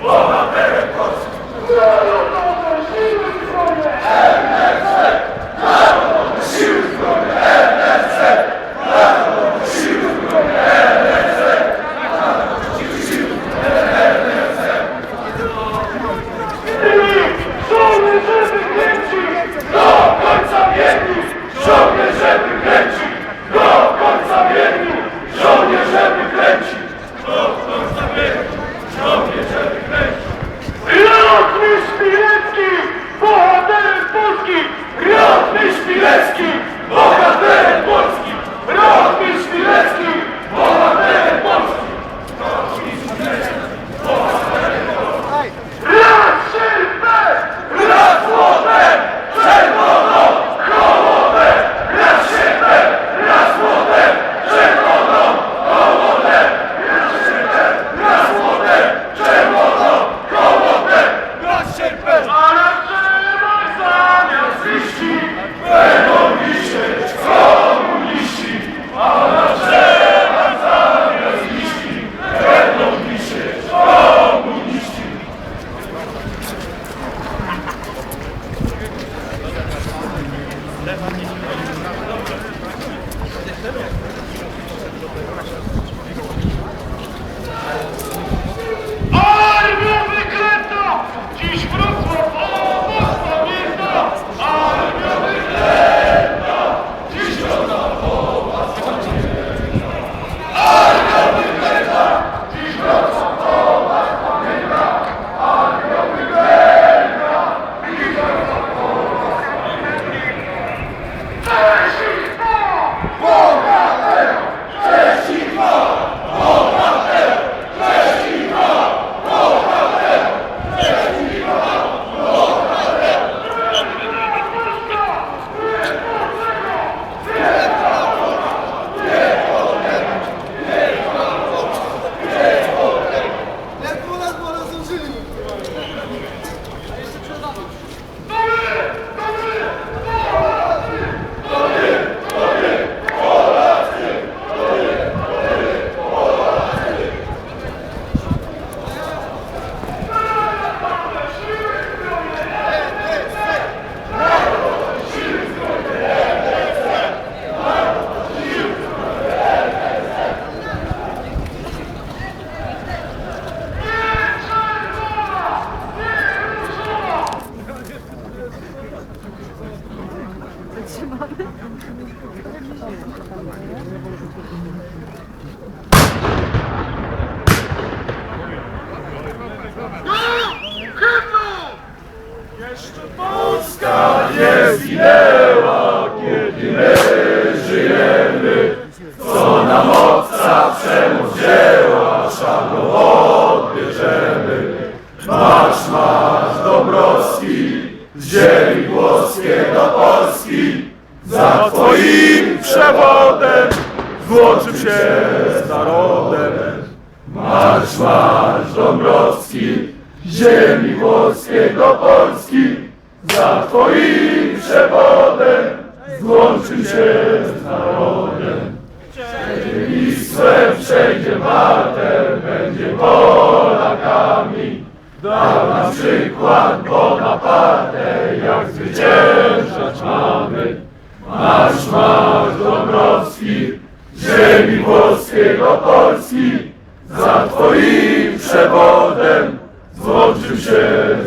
Glory! Jeszcze Polska nie zginęła, kiedy my żyjemy. Co nam obca przemoc wzięła, szablą odbierzemy. Marsz, marsz Dąbrowski, z ziemi włoskiej do Polski. Za twoim przewodem złączył się z narodem. Marsz, marsz Dąbrowski, ziemi włoskiej do Polski, za twoim przewodem złączył się z narodem. Wisłem przejdzie mater, będzie Polakami, dał nam przykład Bonaparte, jak zwyciężać złączył się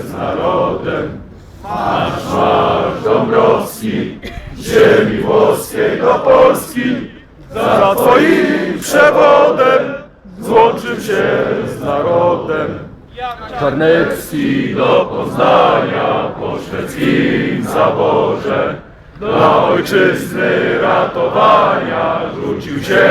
z narodem. Marsz, marsz Dąbrowski, ziemi włoskiej do Polski, za twoim przewodem złączył się z narodem. Czarnecki do Poznania po szwedzkim zaborze dla ojczyzny ratowania rzucił się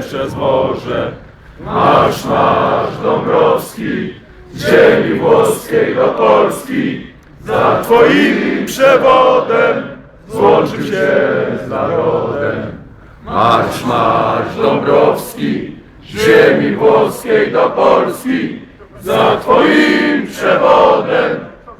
przez morze. Marsz, marsz Dąbrowski, ziemi włoskiej do Polski, za twoim przewodem złączył się z narodem. Marsz, marsz Dąbrowski, z ziemi włoskiej do Polski, za twoim przewodem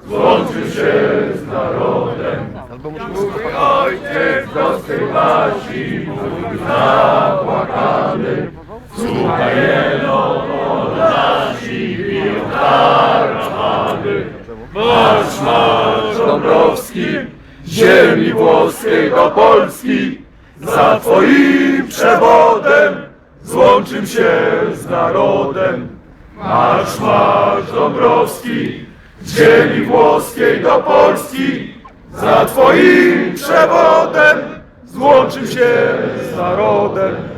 złączył się z narodem. Mój ojciec do swej wasi, mój zapłakany, słuchaj jeno karawany. Marsz, marsz Dąbrowski, ziemi włoskiej do Polski, za twoim przewodem złączył się z narodem. Marsz, marsz Dąbrowski, ziemi włoskiej do Polski, za twoim przewodem złączył się z narodem.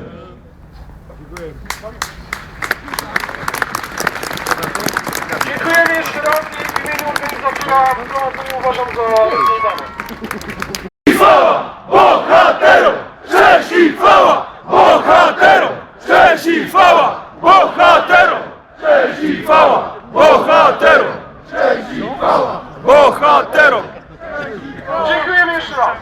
W imieniu organizatora prowadzenia uważam za rozwiązane. chwała bohaterom! Cześć i chwała bohaterom! Cześć i chwała bohaterom! Cześć i chwała bohaterom! Cześć i chwała bohaterom! Dziękujemy jeszcze raz.